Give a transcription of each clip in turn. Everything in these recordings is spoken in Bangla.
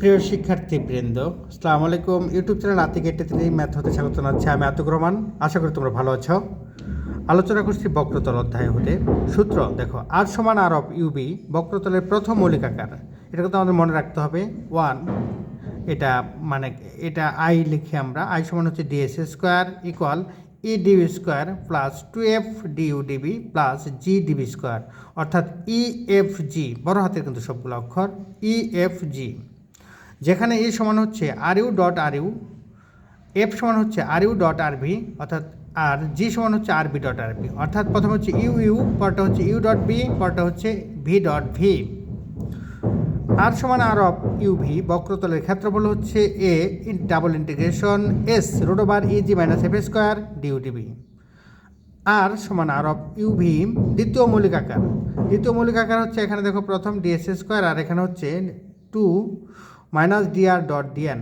প্রিয় শিক্ষার্থীবৃন্দ, আসসালামু আলাইকুম। ইউটিউব চ্যানেল আতিক এটিতে ম্যাথ হতে স্বাগত জানাচ্ছি আমি আতিক রহমান। আশা করি তোমরা ভালো আছো। আলোচনা করছি বক্রতল অধ্যায় হতে। সূত্র, দেখো, আর সমান আর অফ ইউবি বক্রতলের প্রথম মৌলিক আকার। এটা কিন্তু আমাদের মনে রাখতে হবে। ওয়ান, এটা মানে এটা আই লিখে আমরা। আই সমান হচ্ছে DS square equal E DV square plus two F DU DV plus G DV square. অর্থাৎ ই এফ জি, বড় হাতের কিন্তু সবগুলো অক্ষর, ই এফ জি। যেখানে এ সমান হচ্ছে R U dot R U F সমান হচ্ছে R U dot R V অর্থাৎ আর জি সমান হচ্ছে R V dot R V অর্থাৎ প্রথমে হচ্ছে ইউ ইউ, পরটা হচ্ছে ইউ ডট বি, পরটা হচ্ছে ভি ডট ভি। আর সমান আর অফ ইউ ভি, বক্রতলের ক্ষেত্রফল হচ্ছে A, in double integration S root over EG minus F square DU DV আর সমান আর অফ ইউ ভি, দ্বিতীয় মৌলিক আকার। দ্বিতীয় মৌলিক আকার হচ্ছে এখানে দেখো প্রথম ডিএস স্কোয়ার, আর এখানে হচ্ছে two minus DR dot DN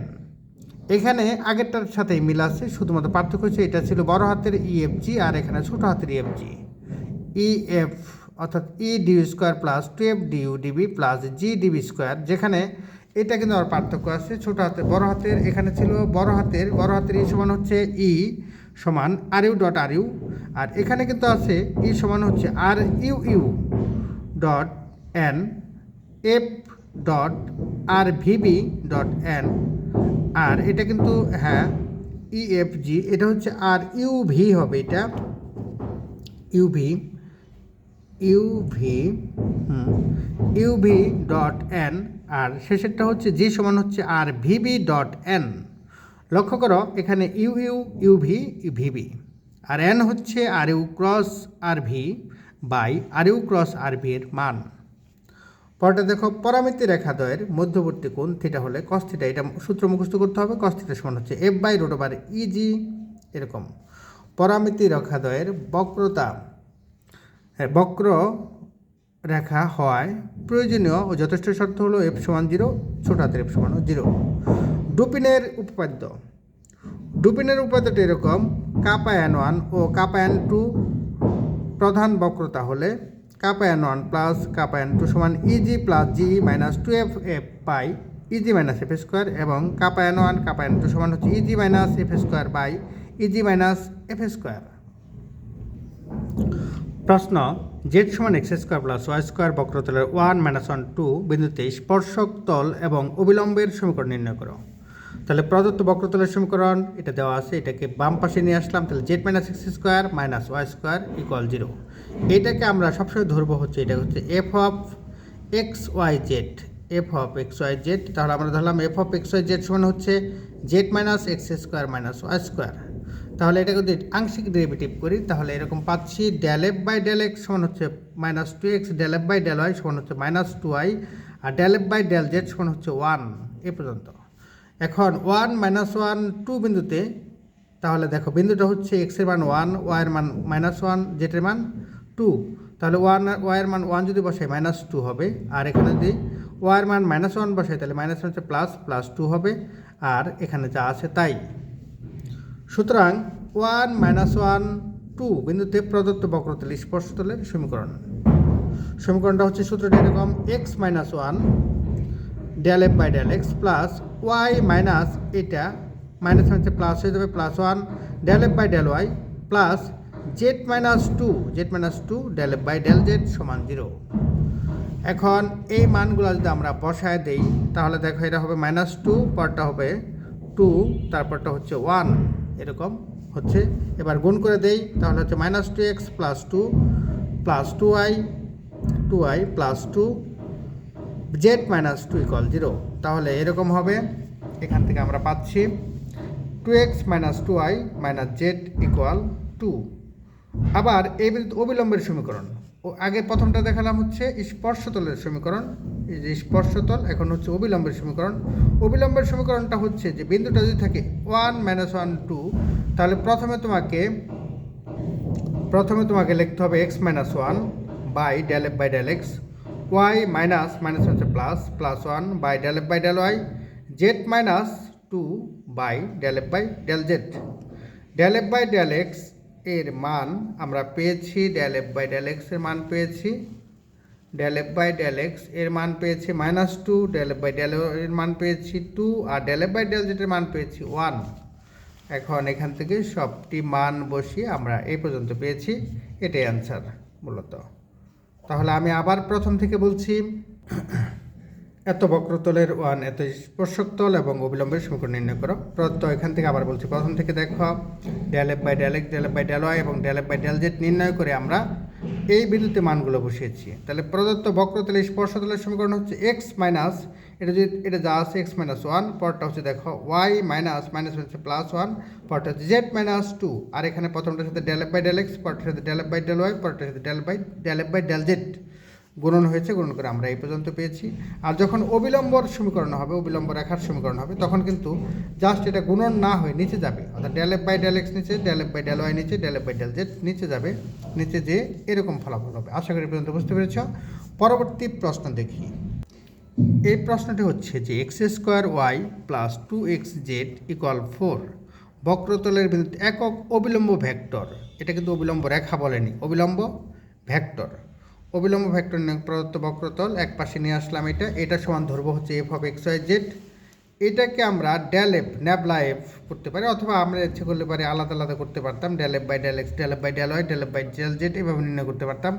এখানে আগেরটার সাথেই মিল আছে, শুধুমাত্র পার্থক্য হচ্ছে এটা ছিল বড় হাতের ইএফজি আর এখানে ছোট হাতের ইএফজি ইএফ অর্থাৎ E DU square plus two F DU DV plus G DV square যেখানে এটা কিন্তু আর পার্থক্য আছে, ছোট হাতের, বড় হাতের, এখানে ছিল বড় হাতের বড় হাতের ই সমান হচ্ছে ই সমান R U dot R U আর এখানে কিন্তু আছে ই সমান হচ্ছে R U U dot N F dot R VV dot N আর এটা কিন্তু হ্যাঁ ইএফজি এটা হচ্ছে আর ইউভি হবে এটা। UV UV UV dot N আর শেষেরটা হচ্ছে জি সমান হচ্ছে আর ভিবি ডট এন লক্ষ্য করো, এখানে ইউ ইউ ইউভি ভিবি আর এন হচ্ছে R U cross R V by R U cross R V এর মান। পরটা দেখো পরামিতি রেখা রেখাদ্বয়ের মধ্যবর্তী কোণ থিটা হলে কস থিটা এটা সূত্র মুখস্থ করতে হবে কস থিটা সমান হচ্ছে F by root over EG এরকম। পরামিতি রেখা রেখাদ্বয়ের বক্রতা হ্যাঁ, বক্র রেখা হয় প্রয়োজনীয় ও যথেষ্ট শর্ত হলো এফ সমান জিরো ছোট হাতের এফ সমান জিরো ডুপিনের উপপাদ্য ডুপিনের উপাদ্যটা এরকম কাপা এন ওয়ান ও কাপা এন টু প্রধান বক্রতা হলে kappa N one plus kappa N two সমান EG plus G minus two F F by EG minus F square এবং kappa N one kappa N two সমান হচ্ছে EG minus F square by EG minus F square প্রশ্ন জেড সমান X square plus Y square বক্রতলের one minus one two বিন্দুতে স্পর্শক তল এবং অবিলম্বের সমীকরণ নির্ণয় করো। তাহলে প্রদত্ত বক্রতলের সমীকরণ, এটা দেওয়া আছে, এটাকে বাম পাশে নিয়ে আসলাম, তাহলে Z minus X square minus Y square equal zero এটাকে আমরা সবসময় ধরবো হচ্ছে, এটা হচ্ছে F of X Y Z F of X Y Z তাহলে আমরা ধরলাম F of X Y Z সমান হচ্ছে Z minus X square minus Y square তাহলে এটা যদি আংশিক ডেরিভেটিভ করি, তাহলে এরকম পাচ্ছি del F by del X সমান হচ্ছে minus two X del F by del Y সমান হচ্ছে minus two Y R del F by del Z সমান হচ্ছে ওয়ান এ পর্যন্ত। এখন ওয়ান মাইনাস ওয়ান টু বিন্দুতে, তাহলে দেখো বিন্দুটা হচ্ছে এক্সের মান ওয়ান ওয়াইয়ের মান মাইনাস ওয়ান জেটের মান টু। তাহলে ওয়ান ওয়াইয়ের মান ওয়ান যদি বসাই, মাইনাস টু হবে। আর এখানে যদি ওয়াইয়ের মান মাইনাস ওয়ান বসাই, তাহলে মাইনাস ওয়ান হচ্ছে প্লাস প্লাস টু হবে। আর এখানে যা আছে তাই। সুতরাং ওয়ান মাইনাস ওয়ান টু বিন্দুতে প্রদত্ত বক্রতল স্পর্শতলের সমীকরণ। সমীকরণটা হচ্ছে সূত্রটা এরকম X minus one del F by del X plus Y minus এটা মাইনাস হচ্ছে প্লাস হয়ে যাবে plus one del F by del Y plus Z minus two Z minus two del F by del Z সমান জিরো এখন এই মানগুলো যদি আমরা বসায় দেই, তাহলে দেখো এটা হবে মাইনাস টু পরটা হবে টু তারপরটা হচ্ছে ওয়ান এরকম হচ্ছে। এবার গুণ করে দেই, তাহলে হচ্ছে minus two X plus two plus two I two I plus two Z minus two equal zero তাহলে এরকম হবে। এখান থেকে আমরা পাচ্ছি two X minus two I minus Z equal two. আবার এই অবিলম্বের সমীকরণ। ও আগে প্রথমটা দেখালাম হচ্ছে স্পর্শতলের সমীকরণ। এই যে স্পর্শতল, এখন হচ্ছে অবিলম্বের সমীকরণ। অবিলম্বের সমীকরণটা হচ্ছে যে বিন্দুটা যদি থাকে ওয়ান মাইনাস ওয়ান টু, তাহলে প্রথমে তোমাকে প্রথমে তোমাকে লিখতে হবে X minus one by del F by del X Y minus minus হচ্ছে plus plus one by del F by del Y Z minus two by del F by del Z del F by del এক্সের মান আমরা পেয়েছি ডেল এফ বাই ডেল এক্সের মান পেয়েছি। ডেল এফ বাই ডেল এক্সের মান পেয়েছি minus two del F by del এর মান পেয়েছি টু আর ডেল এফ বাই ডেল জেটের মান পেয়েছি ওয়ান এখন এখান থেকে সবটি মান বসিয়ে আমরা এই পর্যন্ত পেয়েছি, এটাই অ্যান্সার মূলত। তাহলে আমি আবার প্রথম থেকে বলছি, এত বক্রতলের ওয়ান এত স্পর্শক তল এবং অবিলম্বের সমীকরণ নির্ণয় করো। প্রত্য এখান থেকে আবার বলছি, প্রথম থেকে দেখো, del F by del X del F by del Y এবং del F by del Z নির্ণয় করে আমরা এই বিন্দুতে মানগুলো বসিয়েছি। তাহলে প্রদত্ত বক্রতলে স্পর্শতলের সমীকরণ হচ্ছে এক্স মাইনাস এটা যদি এটা যা আছে এক্স মাইনাস ওয়ান পরটা হচ্ছে দেখো ওয়াই মাইনাস মাইনাস হচ্ছে প্লাস ওয়ান পরটা হচ্ছে জেড মাইনাস টু আর এখানে প্রথমটার সাথে del F by del X পরটার সাথে del F by del Y পরটার সাথে del by del F by del Z গুণন হয়েছে, গুণন করে আমরা এই পর্যন্ত পেয়েছি। আর যখন অবিলম্বর সমীকরণ হবে অবিলম্ব রেখার সমীকরণ হবে, তখন কিন্তু জাস্ট এটা গুণন না হয়ে নিচে যাবে। অর্থাৎ del F by del X নিচে del F by del Y নিচে del F by del Z নিচে যাবে। নিচে যে এরকম ফলাফল হবে। আশা করি পর্যন্ত বুঝতে পেরেছ। পরবর্তী প্রশ্ন দেখি। এই প্রশ্নটি হচ্ছে যে X square Y plus two X Z equal four বক্রতলের বিন্দুতে একক অবিলম্ব ভেক্টর। এটা কিন্তু অবিলম্ব রেখা বলেনি, অবিলম্ব ভেক্টর। অবিলম্ব ভেক্টর নিয়ে প্রদত্ত বক্রতল, এক পাশে নিয়ে আসলাম এটা। এটা সমান ধরবো হচ্ছে F of X Y Z এটাকে আমরা ডেল এফ ন্যাবলা এফ করতে পারি, অথবা আমরা ইচ্ছে করলে পারি আলাদা আলাদা করতে পারতাম। Del F by del X del F by del Y del F by del Z এভাবে নির্ণয় করতে পারতাম।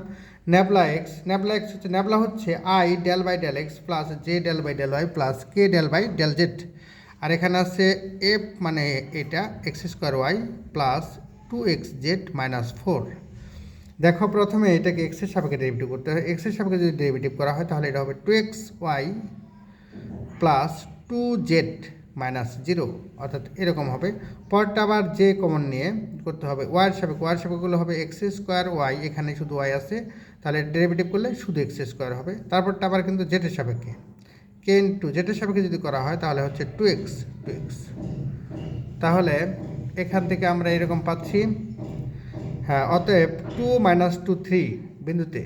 ন্যাবলা এক্স ন্যাবলা এক্স হচ্ছে ন্যাবলা হচ্ছে I del by del X plus J del by del Y plus K del by del Z আর এখানে আছে এফ মানে এটা X square Y plus two X Z minus four দেখো প্রথমে এটাকে এক্সের সাপেক্ষে ডেরিভেটিভ করতে হয়। এক্সের সাপেক্ষে যদি ডেরিভেটিভ করা হয়, তাহলে এটা হবে two X Y plus two Z minus zero অর্থাৎ এরকম হবে। পরটা আবার যে কমন নিয়ে করতে হবে ওয়াইয়ের সাপেক্ষে ওয়াইয়ের সাপেক্ষেগুলো হবে এক্স স্কোয়ার ওয়াই এখানে শুধু ওয়াই আছে। তাহলে ডেরিভেটিভ করলে শুধু এক্স স্কোয়ার হবে। তারপরটা আবার কিন্তু জেটের সাপেক্ষে। কে টু জেটের সাপেক্ষে যদি করা হয়, তাহলে হচ্ছে টু এক্স টু এক্স তাহলে এখান থেকে আমরা এরকম পাচ্ছি হ্যাঁ অতএব টু মাইনাস টু থ্রি বিন্দুতে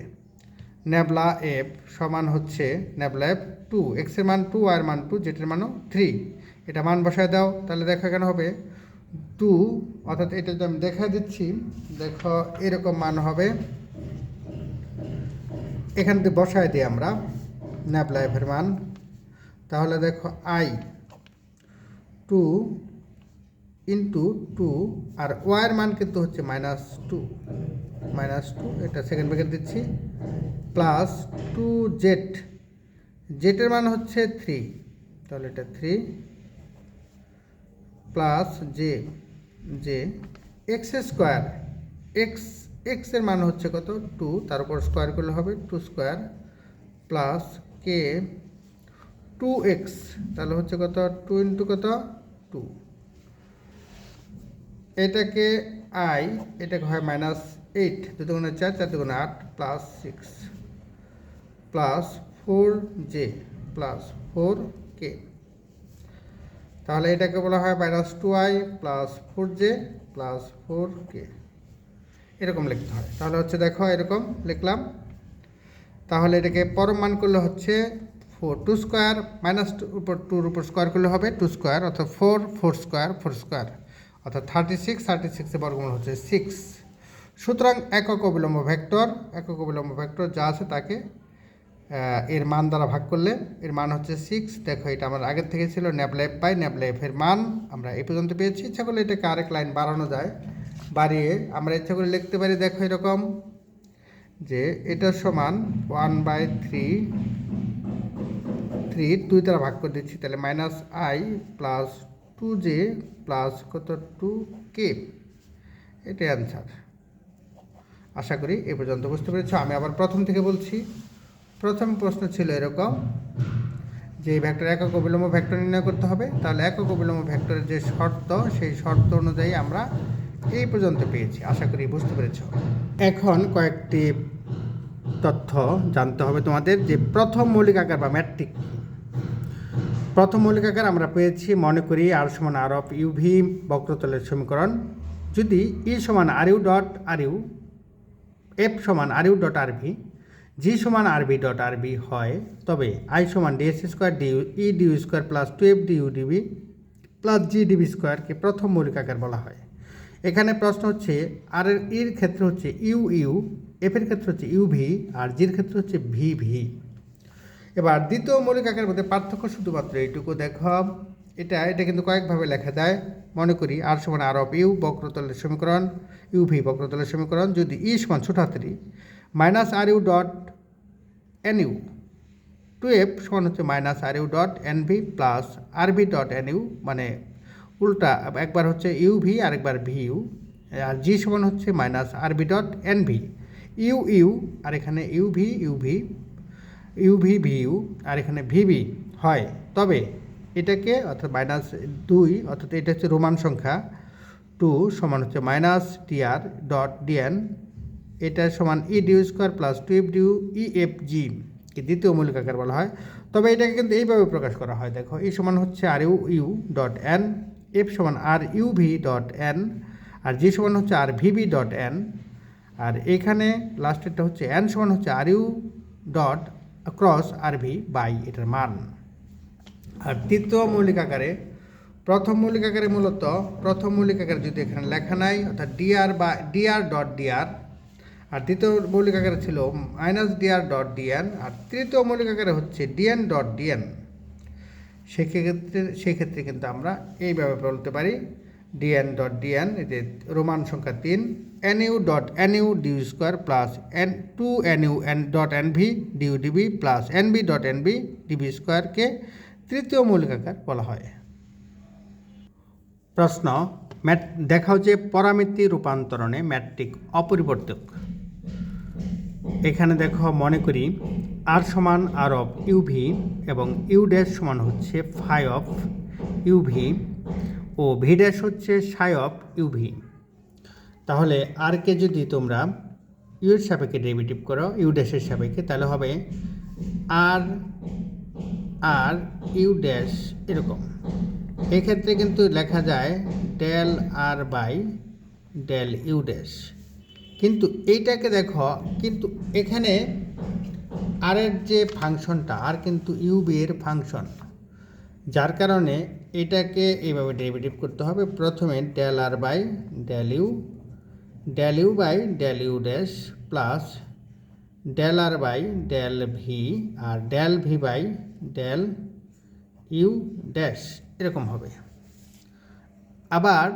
ন্যাবলা এফ সমান হচ্ছে ন্যাবলা এফ টু এক্সের মান টু আর মান টু জেটের মানও থ্রি। এটা মান বসায় দাও, তাহলে দেখো কেন হবে টু, অর্থাৎ এটা যদি আমি দেখা দিচ্ছি, দেখো এরকম মান হবে। এখান থেকে বসায় দিই আমরা ন্যাবলা এফের মান। তাহলে দেখো আই টু ইন্টু টু আর ওয়াইয়ের মান কিন্তু হচ্ছে মাইনাস টু মাইনাস টু এটা সেকেন্ড ব্র্যাকেট দিচ্ছি প্লাস টু জেড জেটের মান হচ্ছে থ্রি তাহলে এটা three plus J J X square X এক্সের মান হচ্ছে কত? টু তার উপর স্কোয়ার করলে হবে two square plus K two X তাহলে হচ্ছে কত? টু ইন্টু কত? টু এটাকে আই এটাকে হয় মাইনাস এইট দুটো গুণে চার চার দুগুণে আট plus six plus four J plus four K তাহলে এটাকে বলা হয় minus two I plus four J plus four K এরকম লিখতে হয়। তাহলে হচ্ছে দেখো, এরকম লিখলাম। তাহলে এটাকে পরম মান করলে হচ্ছে four two square minus two উপর টুর উপর স্কোয়ার করলে হবে টু স্কোয়ার অর্থাৎ four four square four square অর্থাৎ থার্টি সিক্স থার্টি সিক্সের বর্গমূল হচ্ছে সিক্স সুতরাং একক অবিলম্ব ভেক্টর একক অবিলম্ব ভেক্টর যা আছে তাকে এর মান দ্বারা ভাগ করলে, এর মান হচ্ছে সিক্স দেখো এটা আমার আগের থেকে ছিল ন্যাবলেফ বাই ন্যাবলেফ এর মান আমরা এই পর্যন্ত পেয়েছি। ইচ্ছা করলে এটাকে আরেক লাইন বাড়ানো যায়, বাড়িয়ে আমরা ইচ্ছা করে লিখতে পারি, দেখো এরকম, যে এটার সমান ওয়ান বাই থ্রি থ্রি দুই দ্বারা ভাগ করে দিচ্ছি, তাহলে minus I plus two J plus কত? Two K? এটাই অ্যান্সার আশা করি এ পর্যন্ত বুঝতে পেরেছ। আমি আবার প্রথম থেকে বলছি, প্রথম প্রশ্ন ছিল এরকম যে ভেক্টর একক অবিলম্ব ভেক্টর নির্ণয় করতে হবে। তাহলে একক অবিলম্ব ভেক্টরের যে শর্ত, সেই শর্ত অনুযায়ী আমরা এই পর্যন্ত পেয়েছি। আশা করি বুঝতে পেরেছ। এখন কয়েকটি তথ্য জানতে হবে তোমাদের যে প্রথম মৌলিক আকার বা ম্যাট্রিক প্রথম মৌলিক আকার আমরা পেয়েছি, মনে করি আর সমান আর অফ ইউভি বক্রতলের সমীকরণ। যদি ই সমান R U dot R U, F সমান R U dot R V, G সমান R V dot R V হয়, তবে আই সমান DS square DU E DU square plus two F D DU DV plus G DV স্কোয়ারকে প্রথম মৌলিক আকার বলা হয়। এখানে প্রশ্ন হচ্ছে, আর এর ইর ক্ষেত্রে হচ্ছে ইউ ইউ এফের ক্ষেত্রে হচ্ছে ইউভি আর জির ক্ষেত্রে হচ্ছে ভিভি এবার দ্বিতীয় মৌলিক আকারের মধ্যে পার্থক্য শুধুমাত্র এইটুকু, দেখো। এটা এটা কিন্তু কয়েকভাবে লেখা যায়। মনে করি আর সমান আর অফ ইউ, বক্রতলের সমীকরণ ইউভি বক্রতলের সমীকরণ, যদি ই সমান ছোট minus R U dot N U. Two F সমান হচ্ছে minus R U dot N V plus R V dot N U মানে উল্টা, একবার হচ্ছে ইউ ভি, আরেকবার ভি ইউ। আর জি সমান হচ্ছে minus R V dot N V. U U, আর এখানে U V U V. U V V U আর এখানে ভিভি হয়। তবে এটাকে অর্থাৎ মাইনাস দুই, অর্থাৎ এটা হচ্ছে রোমান সংখ্যা টু সমান হচ্ছে মাইনাস টিআর ডট ডিএন এটা সমান E DU square plus two F DU E F G দ্বিতীয় মৌলিক আকার বলা হয়। তবে এটাকে কিন্তু এইভাবে প্রকাশ করা হয়। দেখো ই সমান হচ্ছে R U U dot N F সমান R U V dot N আর জি সমান হচ্ছে আর ভিভি ডট এন আর এখানে লাস্টেরটা হচ্ছে এন সমান হচ্ছে R U dot cross R V by এটার মান। আর তৃতীয় মৌলিক আকারে, প্রথম মৌলিক আকারে মূলত, প্রথম মৌলিক আকারে যদি এখানে লেখা নাই, অর্থাৎ ডিআর বা ডিআর ডট ডিআর আর দ্বিতীয় মৌলিক আকারে ছিল minus D R dot D N আর তৃতীয় মৌলিক আকারে হচ্ছে ডিএন ডট ডিএন সেক্ষেত্রে সেক্ষেত্রে কিন্তু আমরা এইভাবে বলতে পারি ডিএন ডট ডিএন রোমান সংখ্যা তিন N U dot N U D U square plus N two N U N dot N V D U D V plus N V dot N V D V স্কোয়ারকে তৃতীয় মৌলিক আকার বলা হয়। প্রশ্ন, ম্যাট দেখা হচ্ছে পরামিতি রূপান্তরণে ম্যাট্রিক অপরিবর্তক। এখানে দেখো, মনে করি আর সমান আর অফ ইউভি এবং ইউ ড্যাশ সমান হচ্ছে ফাই অফ ইউভি ও ভি ড্যাশ হচ্ছে সাই অফ ইউভি। তাহলে আর কে যদি তোমরা ইউর সাপেক্ষে ডেরিভেটিভ করো, ইউ ড্যাশের সাপেক্ষে, তাহলে হবে আর আর, ইউ ড্যাশ এরকম। এক্ষেত্রে কিন্তু লেখা যায় del R by del U dash. কিন্তু এইটাকে দেখো, কিন্তু এখানে আর এর যে ফাংশনটা, আর কিন্তু ইউবি এর ফাংশন, যার কারণে এটাকে এইভাবে ডেরিভেটিভ করতে হবে। প্রথমে del R by del U del U by del U dash plus del R by del V R del V by del U dash এরকম হবে। আবার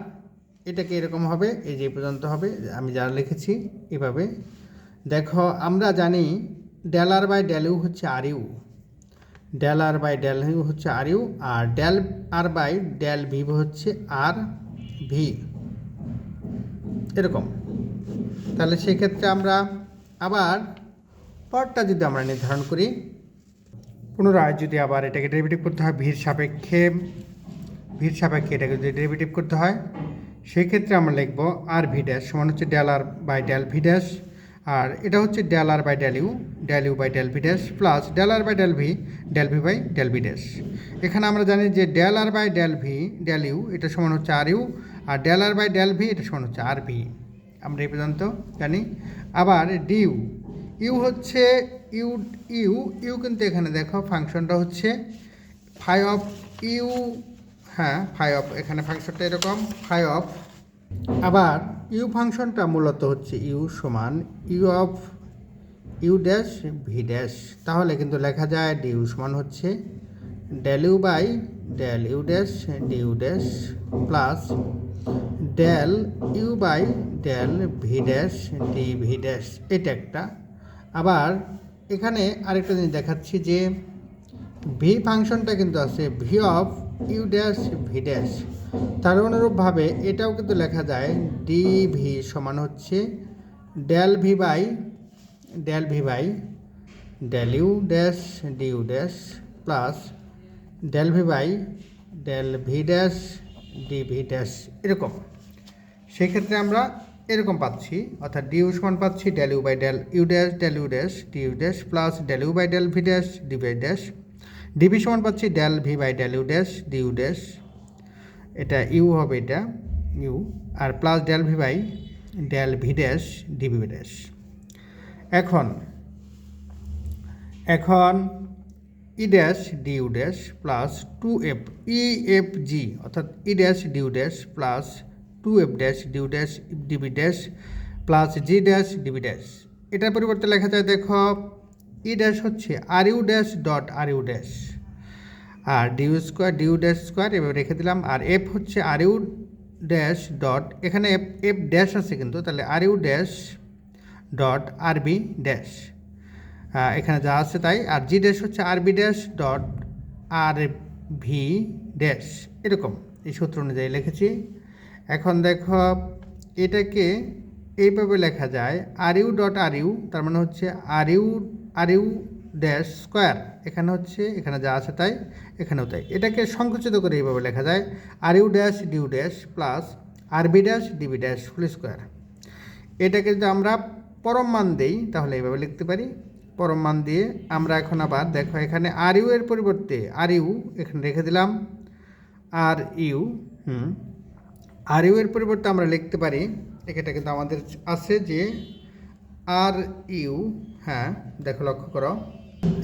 এটাকে এরকম হবে, এই যে পর্যন্ত হবে, আমি যা লিখেছি এভাবে। দেখো, আমরা জানি del R by del U হচ্ছে R U del R by del U হচ্ছে are you R del R by del V হচ্ছে আর ভি এরকম। তাহলে সেক্ষেত্রে আমরা আবার পরটা যদি আমরা নির্ধারণ করি, পুনরায় যদি আবার এটাকে ডেরিভেটিভ করতে হয় ভিড় সাপেক্ষে ভিড় সাপেক্ষে এটাকে যদি ডেরিভেটিভ করতে হয়, সেক্ষেত্রে আমরা লিখব আর ভি ড্যাশ সমান হচ্ছে del R by del V dash আর এটা হচ্ছে del R by del U del U by del V dash plus del R by del V del V by del V dash এখানে আমরা জানি যে del R by del V del U এটা সমান হচ্ছে are you R del R by del V এটা সমান হচ্ছে আর ভি আমরা এই পর্যন্ত জানি। আবার ডিউ ইউ হচ্ছে ইউ ইউ ইউ কিন্তু এখানে দেখো ফাংশনটা হচ্ছে ফাই অফ ইউ হ্যাঁ ফাই অফ এখানে ফাংশনটা এরকম ফাই অফ আবার ইউ ফাংশনটা মূলত হচ্ছে ইউ সমান U of U dash V dash তাহলে কিন্তু লেখা যায় ডিউ সমান হচ্ছে del U by del U dash D U dash plus del U by del V dash D V dash এটা একটা। আবার এখানে আরেকটা জিনিস দেখাচ্ছি যে ভি ফাংশনটা কিন্তু আছে V of U dash V dash তার অনুরূপভাবে এটাও কিন্তু লেখা যায় ডি ভি সমান হচ্ছে del V by del V by del U dash D U dash plus del V by del V dash D V dash এরকম। সেক্ষেত্রে আমরা এরকম পাচ্ছি, অর্থাৎ ডি ইউ সমান পাচ্ছি del U by del U dash del U dash D U dash plus del U by del V dash D by dash D V সমান পাচ্ছি del V by del U dash D U dash এটা ইউ হবে এটা, you, R plus del V by del V dash D V dash এখন এখন E dash D U dash plus two F E F G অর্থাৎ E dash D U dash plus two F dash D U dash D V dash plus G dash D V dash এটার পরিবর্তে লেখা যায়, দেখো ই ড্যাশ হচ্ছে R U dash dot R U dash আর D U square D U dash square এভাবে রেখে দিলাম। আর এফ হচ্ছে আর ইউ ড্যাশ ডট এখানে এফ এফ ড্যাশ আছে কিন্তু, তাহলে R U dash dot R V dash এখানে যা আছে তাই, আর জি ড্যাশ হচ্ছে R V dash dot R V dash এরকম, এই সূত্র অনুযায়ী লিখেছি। এখন দেখো, এটাকে এইভাবে লেখা যায় R U dot R U তার মানে হচ্ছে R U R U dash square এখানে হচ্ছে, এখানে যা আছে তাই, এখানেও তাই। এটাকে সংকুচিত করে এইভাবে লেখা যায় R U dash D U dash plus R V dash D V dash full square এটাকে যদি আমরা পরম মান দেই, তাহলে এইভাবে লিখতে পারি। পরম মান দিয়ে আমরা এখন আবার, দেখো এখানে আর ইউ এর পরিবর্তে আর ইউ এখানে রেখে দিলাম। Are you hmm. Are you এর পরিবর্তে আমরা লিখতে পারি এটা কিন্তু আমাদের আছে যে আর ইউ হ্যাঁ দেখো লক্ষ্য করো।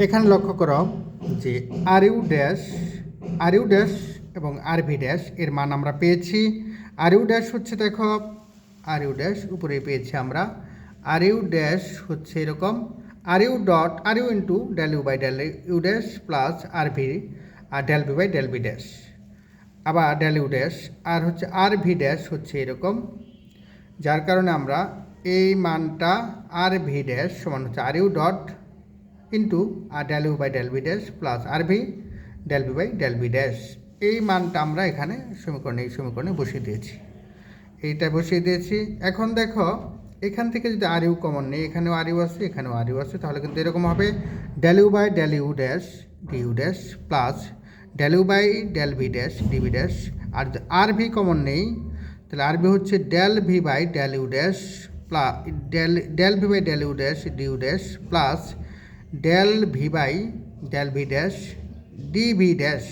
এখানে লক্ষ্য করো যে R U dash R U dash এবং আর ভি ড্যাশ এর মান আমরা পেয়েছি। আর ইউ ড্যাশ হচ্ছে দেখো আর ইউ ড্যাশ উপরে পেয়েছি আমরা। আর ইউ ড্যাশ হচ্ছে এরকম R U dot R U into del U by del U dash plus R V R del V by del V dash. আবার ডেল ইউ ড্যাশ আর হচ্ছে আর ভি ড্যাশ হচ্ছে এরকম যার কারণে আমরা এই মানটা আর ভি ড্যাশ সমান হচ্ছে R U dot into R del U by del V dash plus R V del V by del V dash এই মানটা আমরা এখানে সমীকরণে, এই সমীকরণে বসিয়ে দিয়েছি। এইটা বসিয়ে দিয়েছি। এখন দেখো, এখান থেকে যদি আর ইউ কমন নেই, এখানেও আর ইউ আছে, এখানেও আর ইউ আছে, তাহলে কিন্তু এরকম হবে del U by del U dash D U dash plus del U by del V dash D V dash R R V common নেই, তাহলে আর ভি হচ্ছে del V by del U dash plus del del V by del U dash D U dash plus del V by del V dash D V dash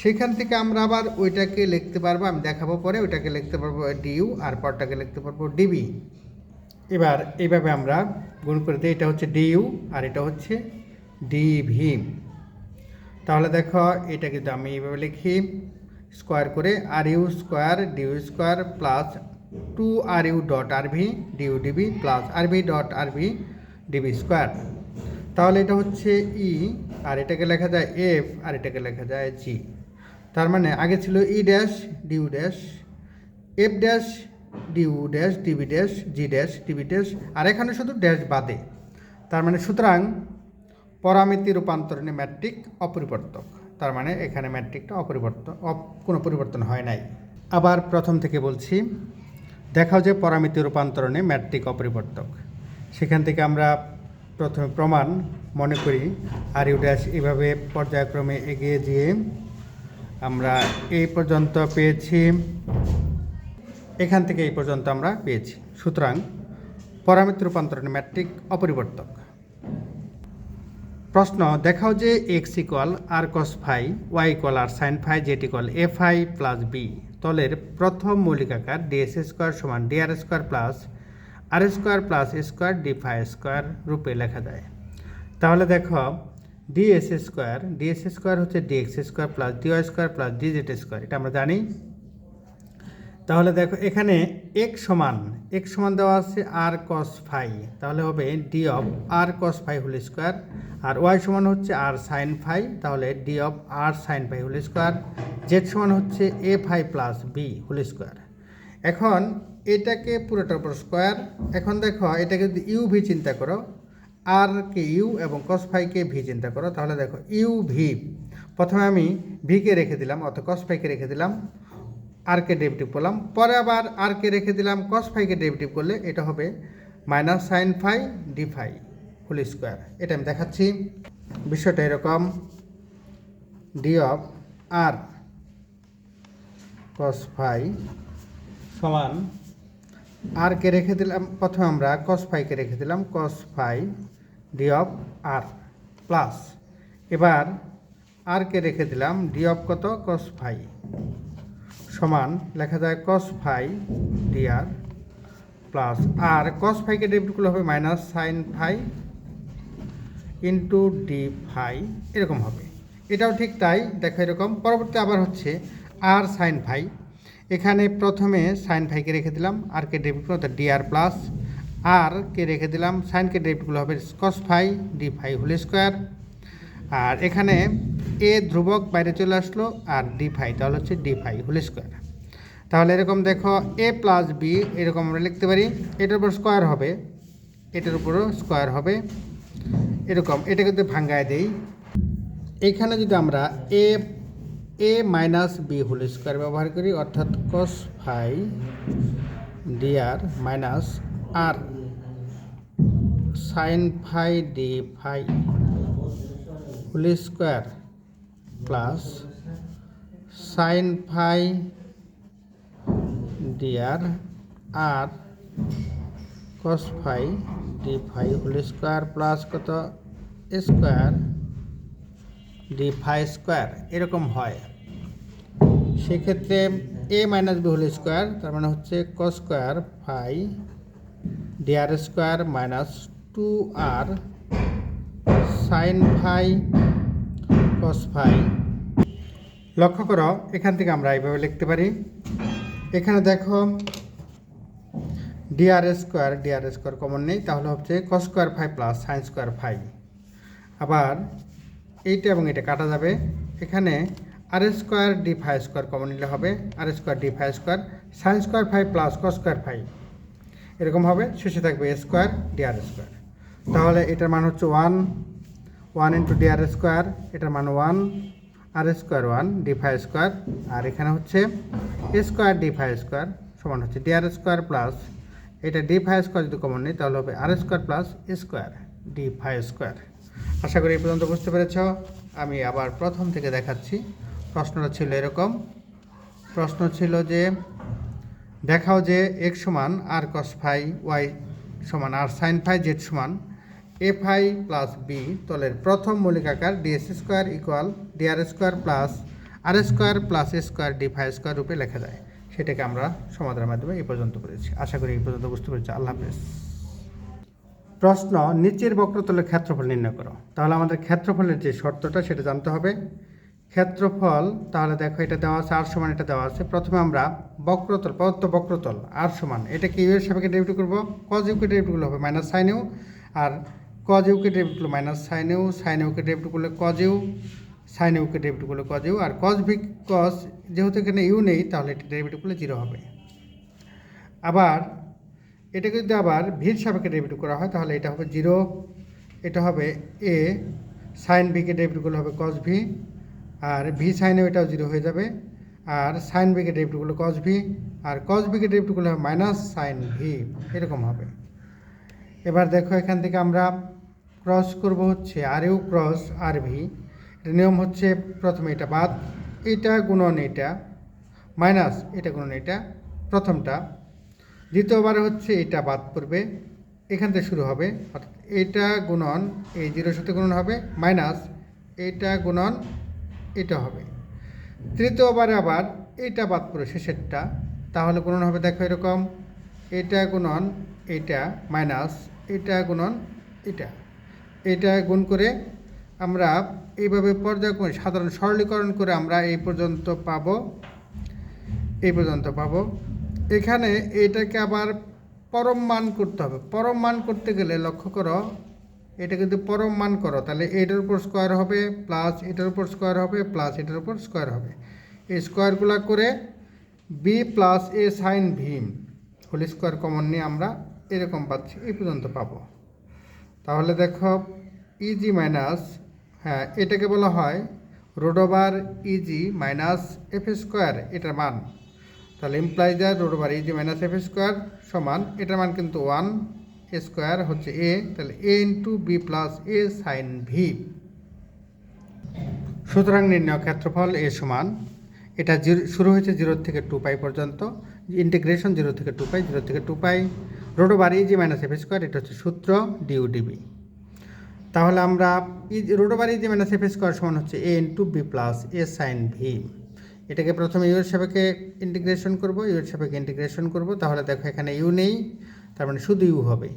সেখান থেকে আমরা আবার ওইটাকে লিখতে পারব, আমি দেখাবো পরে, ওইটাকে লিখতে পারব ডিইউ আর পরটাকে লিখতে পারব ডিবি এবার এইভাবে আমরা গুণ করে দিই, এটা হচ্ছে ডিইউ আর এটা হচ্ছে ডিভি তাহলে দেখো, এটা কিন্তু আমি এইভাবে লিখি স্কোয়ার করে R U square D U square plus two R U dot R V D U D V plus R V dot R V D V square তাহলে এটা হচ্ছে ই আর এটাকে লেখা যায় এফ আর এটাকে লেখা যায় জি তার মানে আগে ছিল E dash D U dash F dash D U dash D V dash G dash D V dash আর এখানে শুধু ড্যাশ বাদে। তার মানে সুতরাং পরামিতি রূপান্তরণে ম্যাট্রিক অপরিবর্তক। তার মানে এখানে ম্যাট্রিকটা অপরিবর্তন অপ- কোনো পরিবর্তন হয় নাই। আবার প্রথম থেকে বলছি, দেখাও যে পরামিতি রূপান্তরণে ম্যাট্রিক অপরিবর্তক। সেখান থেকে আমরা প্রথমে প্রমাণ মনে করি। আর ইউ ড্যাশ এভাবে পর্যায়ক্রমে এগিয়ে যেয়ে আমরা এই পর্যন্ত পেয়েছি। এখান থেকে এই পর্যন্ত আমরা পেয়েছি। সুতরাং পরামিতি রূপান্তরণে ম্যাট্রিক অপরিবর্তক। প্রশ্ন, দেখাও যে X equal R cos phi Y equal R sine phi Z equal F I plus B তলের প্রথম মৌলিক আকার ডিএস স্কোয়ার সমান D R square plus R square plus square D phi square রূপে লেখা যায়। তাহলে দেখো, D S square D S square হচ্ছে D X square plus D Y square plus D Z square, এটা আমরা জানি। তাহলে দেখো, এখানে এক সমান এক সমান দেওয়া আছে আর কস ফাই, তাহলে হবে D of R cos phi whole square, R Y সমান হচ্ছে আর সাইন ফাই, তাহলে D of R sine phi whole square, Z সমান হচ্ছে A phi plus B whole square. এখন এটাকে পুরোটার উপর স্কোয়ার এখন দেখো, এটাকে যদি ইউ ভি চিন্তা করো আর কে ইউ এবং কস ফাইকে ভি চিন্তা করো, তাহলে দেখো ইউ ভি প্রথমে আমি ভিকে রেখে দিলাম, অর্থাৎ কস ফাইকে রেখে দিলাম আরকে ডেরিভেটিভ করলাম। পরে আবার আরকে রেখে দিলাম কস ফাইকে ডেরিভেটিভ করলে এটা হবে minus sine phi D phi whole square এটা আমি দেখাচ্ছি। বিষয়টা এরকম। D of R cos phi সমান আরকে রেখে দিলাম? প্রথমে আমরা কস ফাইকে রেখে দিলাম। Cos phi D of R plus এবার আরকে রেখে দিলাম। ডি অফ কত? কস ফাই সমান লেখা যায় cos phi D R plus R cos ফাইকে ডেবিট করলে হবে minus sine phi into D phi এরকম হবে। এটাও ঠিক তাই। দেখো এরকম। পরবর্তী আবার হচ্ছে আর সাইন ফাই এখানে প্রথমে সাইন ফাইকে রেখে দিলাম আরকে ডেবিট করলাম অর্থাৎ ডিআর প্লাস আর কে রেখে দিলাম সাইনকে ডেরিভেটিভগুলো হবে স্কস phi D phi whole square আর এখানে এ ধ্রুবক বাইরে চলে আসলো আর ডি ফাই তাহলে হচ্ছে ডি ফাই হোল স্কোয়ার তাহলে এরকম দেখো এ প্লাস বি এরকম আমরা লিখতে পারি, এটার উপর স্কোয়ার হবে, এটার উপরও স্কোয়ার হবে, এরকম, এটা কিন্তু ভাঙ্গায় দেই। এখানে যদি আমরা A A minus B whole square ব্যবহার করি, অর্থাৎ cos phi D R minus R sine phi D phi whole square plus sine phi D R R cos phi D phi whole square plus কত? স্কোয়ার ডি ফাই স্কোয়ার এরকম হয়। সেক্ষেত্রে A minus B whole square তার মানে হচ্ছে cos square phi D R square minus two R sine phi cos phi লক্ষ্য করো, এখান থেকে আমরা এইভাবে লিখতে পারি। এখানে দেখো D R square D R square common নেই, তাহলে হচ্ছে cos square phi plus sine square phi আবার এইটা এবং এটা কাটা যাবে। এখানে R square D phi square common নিলে হবে। R square D phi square sine square phi plus cos square phi এরকম হবে, শেষে থাকবে এ স্কোয়ার ডিআর স্কোয়ার তাহলে এটার মান হচ্ছে one one into D R square এটার মান one R square one D phi square আর এখানে হচ্ছে A square D phi square সমান হচ্ছে ডিআর স্কোয়ার প্লাস এটা ডি ফাইভ স্কোয়ার যদি কমন নিই, তাহলে হবে R square plus square D phi square আশা করি এই পর্যন্ত বুঝতে পেরেছ। আমি আবার প্রথম থেকে দেখাচ্ছি। প্রশ্নটা ছিল এরকম। প্রশ্ন ছিল যে, দেখাও যে এক সমান আর কস ফাই ওয়াই সমান আর সাইন ফাই জেড সমান এ ফাই প্লাস বি তলের প্রথম মৌলিক আকার D S square equal D R square plus R square plus square D phi square রূপে লেখা যায়। সেটাকে আমরা সমাধানের মাধ্যমে এই পর্যন্ত করেছি। আশা করি এই পর্যন্ত বুঝতে পেরেছি। আল্লাহ হাফেজ। প্রশ্ন, নিচের বক্রতলের ক্ষেত্রফল নির্ণয় করো। তাহলে আমাদের ক্ষেত্রফলের যে শর্তটা, সেটা জানতে হবে। ক্ষেত্রফল, তাহলে দেখো এটা দেওয়া আছে, আর সমান এটা দেওয়া আছে। প্রথমে আমরা বক্রতল, প্রদত্ত বক্রতল, আর সমান এটাকে ইউ এর সাপেক্ষে ডেরিভেটিভ করব? কজ ইউকে ডেরিভেটিভগুলো হবে মাইনাস সাইন ইউ আর কজ ইউকে ডেরিভেটিভগুলো মাইনাস সাইন ইউ সাইন ইউকে ডেরিভেটিভ করলে কজ ইউ সাইন ইউকে ডেরিভেটিভ করলে কজ ইউ আর কজ ভি কজ যেহেতু এখানে ইউ নেই, তাহলে এটা ডেরিভেটিভ করলে জিরো হবে। আবার এটাকে যদি আবার ভির সাপেক্ষে ডেরিভেটিভ করা হয়, তাহলে এটা হবে জিরো এটা হবে এ সাইন বিকে ডেরিভেটিভ করলে হবে কজ ভি আর ভি সাইনেও এটাও জিরো হয়ে যাবে, আর সাইন বিকে ডেরিভেটিভ করলে কজ ভি আর কজ বিকে ডেরিভেটিভ করলে হবে মাইনাস সাইন ভি এরকম হবে। এবার দেখো এখান থেকে আমরা ক্রস করব হচ্ছে R U cross R V এটা নিয়ম হচ্ছে প্রথমে এটা বাদ, এটা গুণন এটা মাইনাস এটা গুণন এটা, প্রথমটা দ্বিতীয়বারে হচ্ছে এটা বাদ পড়বে। এখান থেকে শুরু হবে। অর্থাৎ এটা গুণন, এই জিরোর সাথে গুণন হবে, মাইনাস এটা গুণন, এটা হবে। তৃতীয়বারে আবার এটা বাদ পড়বে শেষেরটা, তাহলে গুণন হবে দেখো এরকম। এটা গুণন, এটা মাইনাস, এটা গুণন, এটা। এটা গুণ করে আমরা এইভাবে পর্যায়ক্রমে সাধারণ সরলীকরণ করে আমরা এই পর্যন্ত পাবো। এই পর্যন্ত পাবো। এখানে এটাকে আবার পরম মান করতে হবে। পরম মান করতে গেলে লক্ষ্য করো, এটা যদি পরম মান করো। তাহলে এটার উপর স্কোয়ার হবে প্লাস এটার উপর স্কোয়ার হবে প্লাস এটার উপর স্কোয়ার হবে। এই স্কোয়ারগুলো করে বি প্লাস এ সাইন ভীম হোল স্কোয়ার কমন নিয়ে আমরা এরকম পাচ্ছি, এই পর্যন্ত পাবো। তাহলে দেখো ইজি মাইনাস হ্যাঁ এটাকে বলা হয় root over E G minus F square এটার মান। তাহলে imply that root over E G minus F square সমান, এটার মান কিন্তু ওয়ান এ স্কোয়ার হচ্ছে এ তাহলে A into B plus A sine V সুতরাং নির্ণয় ক্ষেত্রফল এ সমান, এটা শুরু হয়েছে জিরো থেকে টু পাই পর্যন্ত ইন্টিগ্রেশন জিরো থেকে টু পাই জিরো থেকে two pi root over E G minus F square এটা হচ্ছে সূত্র ডিউ ডিবি তাহলে আমরা root over E G minus F square সমান হচ্ছে A into B plus A sine V এটাকে প্রথমে ইউর সাপেক্ষে ইন্টিগ্রেশন করব ইউর সাপেক্ষে ইন্টিগ্রেশন করব। তাহলে দেখো এখানে ইউ নেই, তার মানে শুধু ইউ হবে।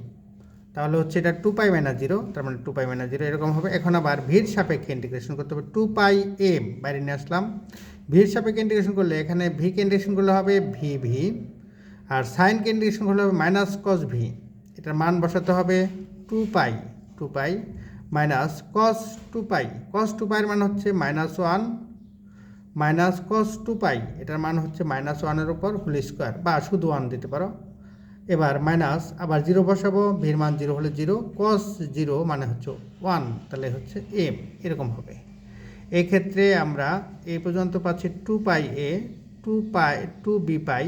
তাহলে হচ্ছে এটা টু পাই মাইনাস জিরো তার মানে টু পাই মাইনাস জিরো এরকম হবে। এখন আবার ভির সাপেক্ষে ইন্টিগ্রেশন করতে হবে টু পাই এম বাইরে নিয়ে আসলাম। ভির সাপেক্ষে ইন্টিগ্রেশন করলে এখানে ভিকে ইন্টিগ্রেশন করলে হবে ভি ভি আর সাইনকে ইন্টিগ্রেশন করলে হবে মাইনাস কস ভি এটার মান বসাতে হবে two pi two pi minus cos two pi cos two পাইয়ের মান হচ্ছে minus one minus cos two pi এটার মান হচ্ছে মাইনাস ওয়ানের উপর হোল স্কোয়ার বা শুধু ওয়ান দিতে পারো। এবার মাইনাস আবার জিরো বসাবো ভির মান জিরো হলে জিরো কস জিরো মানে হচ্ছে ওয়ান তাহলে হচ্ছে এম এরকম হবে। এই ক্ষেত্রে আমরা এই পর্যন্ত পাচ্ছি two pi A two pi two B pi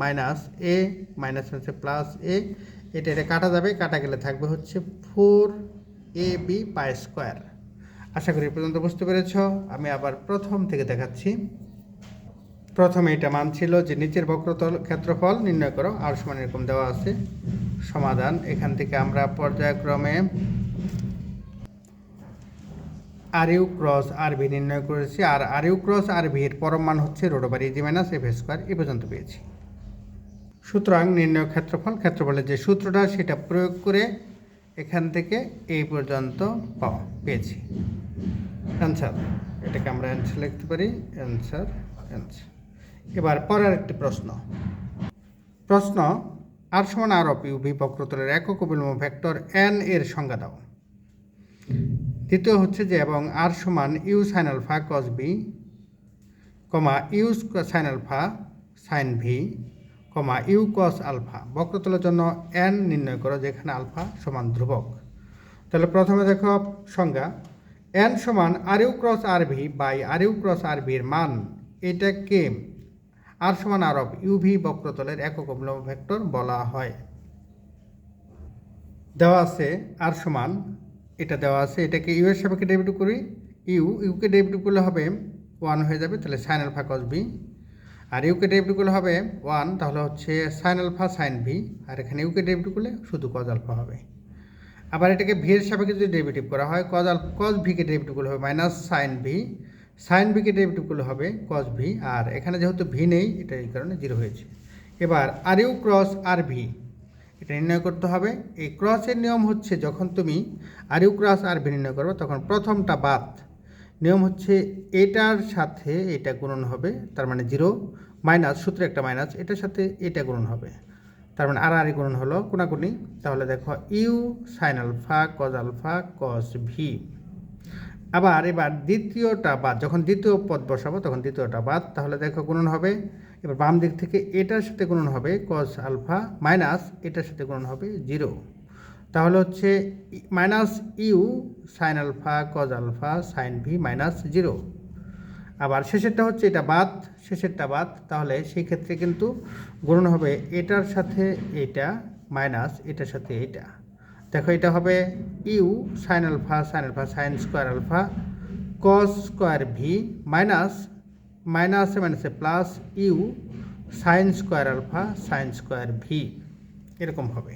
minus A minus হচ্ছে প্লাস এ এটা এটা কাটা যাবে, কাটা গেলে থাকবে হচ্ছে four A B pi square আশা করি পর্যন্ত বুঝতে পেরেছ। আমি আবার প্রথম থেকে দেখাচ্ছি। প্রথমে এটা মান ছিল যে নিচের বক্রতল ক্ষেত্রফল নির্ণয় করো, আর সমান এরকম দেওয়া আছে। সমাধান, এখান থেকে আমরা পর্যায়ক্রমে R U cross R V নির্ণয় করেছি, আর আর ইউ ক্রস আর ভির পরম মান হচ্ছে root over E G minus F square, এ পর্যন্ত পেয়েছি। সুতরাং নির্ণয় ক্ষেত্রফল, ক্ষেত্রফলের যে সূত্রটা, সেটা প্রয়োগ করে এখান থেকে এই পর্যন্ত পাওয়া, পেয়েছি। অ্যান্সার এটাকে আমরা অ্যান্সার লিখতে পারি। অ্যান্সার অ্যান্সার এবার পরের একটি প্রশ্ন। প্রশ্ন আর সমান আর অফ ইউভি বক্রতলের একক অবিলম্ব ভেক্টর এন এর সংজ্ঞা দাও। দ্বিতীয় হচ্ছে যে, এবং আর সমান U sine alpha cos B comma U sine alpha sine V comma U cos alpha. বক্রতলের জন্য এন নির্ণয় করো, যেখানে আলফা সমান ধ্রুবক। তাহলে প্রথমে দেখো সংজ্ঞা। এন সমান R U cross R V by R U cross R ভির মান। এটা এটাকে আর সমান আর অফ ইউভি বক্রতলের একক অবলম্ব ভেক্টর বলা হয়। দেওয়া আছে আর সমান। এটা দেওয়া আছে এটাকে ইউ এর সাপেক্ষে ডেবিটিভ করি। ইউ, ইউকে ডেবিটিভ করলে হবে ওয়ান হয়ে যাবে, তাহলে সাইন আলফা কস বি আর ইউকে ডেবিটিভ করলে হবে ওয়ান তাহলে হচ্ছে সাইন আলফা সাইন ভি আর এখানে ইউকে ডেবিটিভ করলে শুধু কজ আলফা হবে। আবার এটাকে ভি এর সাপেক্ষে যদি ডেরিভেটিভ করা হয় কজ আল কজ ভিকে ডেরিভেটিভ করলে হবে মাইনাস সাইন ভি সাইন ভিকে ডেরিভেটিভ করলে হবে কজ ভি আর এখানে যেহেতু ভি নেই, এটা এই কারণে জিরো হয়েছে। এবার R U cross R V এটা নির্ণয় করতে হবে। এই ক্রসের নিয়ম হচ্ছে যখন তুমি R U cross R V নির্ণয় করবে, তখন প্রথমটা বাদ। নিয়ম হচ্ছে এটার সাথে এটা গুণন হবে, তার মানে জিরো মাইনাস, সূত্রে একটা মাইনাস, এটার সাথে এটা গুণন হবে। তার মানে আর আর গুণন হলো কোনাকুনি তাহলে দেখো U sine alpha cos alpha cos V. আবার এবার দ্বিতীয়টা বাদ, যখন দ্বিতীয় পদ বসাবো, তখন দ্বিতীয়টা বাদ। তাহলে দেখো গুণন হবে, এবার বাম দিক থেকে এটার সাথে গুণন হবে কজ আলফা মাইনাস, এটার সাথে গুণন হবে জিরো। তাহলে হচ্ছে minus U sine alpha cos alpha sine V minus zero. আবার শেষেরটা হচ্ছে এটা বাদ, শেষেরটা বাদ, তাহলে সেই ক্ষেত্রে কিন্তু গুণন হবে এটার সাথে এটা মাইনাস এটার সাথে এটা। দেখো এটা হবে U sine alpha sine alpha sine square alpha cos square V minus, মাইনাসে মাইনাসে plus U sine square alpha sine square V. এরকম হবে।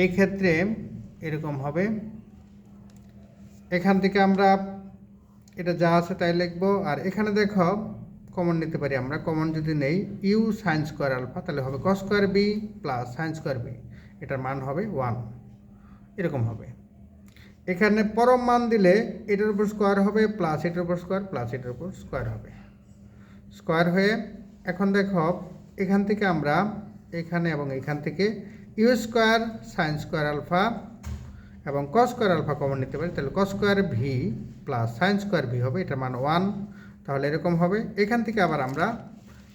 এই ক্ষেত্রে এরকম হবে। এখান থেকে আমরা এটা যা আছে তাই লিখব। আর এখানে দেখো কমন নিতে পারি আমরা। কমন যদি নেই ইউ সাইন স্কোয়ার আলফা তাহলে হবে cos square B plus sine square B এটার মান হবে ওয়ান এরকম হবে। এখানে পরম মান দিলে এটার উপর স্কোয়ার হবে প্লাস এটার উপর স্কোয়ার প্লাস এটার উপর স্কোয়ার হবে। স্কোয়ার হয়ে এখন দেখো, এখান থেকে আমরা এখানে এবং এখান থেকে U square sine square alpha এবং কস স্কোয়ার আলফা কমন নিতে পারি, তাহলে cos square V plus sine square V হবে, এটার মান ওয়ান তাহলে এরকম হবে। এখান থেকে আবার আমরা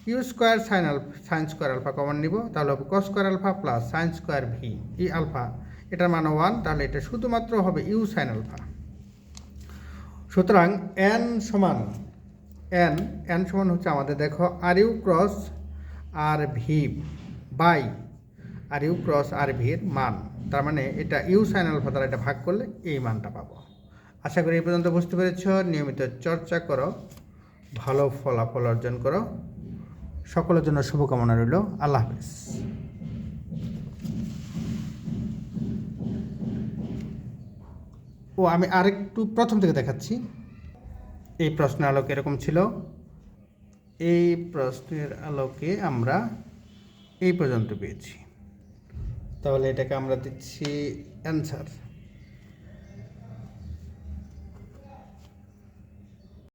U square sine alpha sine square alpha common নিব, তাহলে হবে cos square alpha plus sine square V ই আলফা এটার মান ওয়ান তাহলে এটা শুধুমাত্র হবে ইউ সাইন আলফা সুতরাং এন সমান এন এন সমান হচ্ছে আমাদের, দেখো R U cross R V by R U cross R ভির মান। তার মানে এটা ইউ সাইন আলফা দ্বারা এটা ভাগ করলে এই মানটা পাবো। আশা করি এই পর্যন্ত বুঝতে পেরেছ। নিয়মিত চর্চা করো, ভালো ফলাফল অর্জন করো। সকলের জন্য শুভকামনা রইল। আল্লাহ হাফেজ। ও, আমি আরেকটু প্রথম থেকে দেখাচ্ছি। এই প্রশ্নের আলোকে এরকম ছিল। এই প্রশ্নের আলোকে আমরা এই পর্যন্ত পেয়েছি। তাহলে এটাকে আমরা দিচ্ছি অ্যান্সার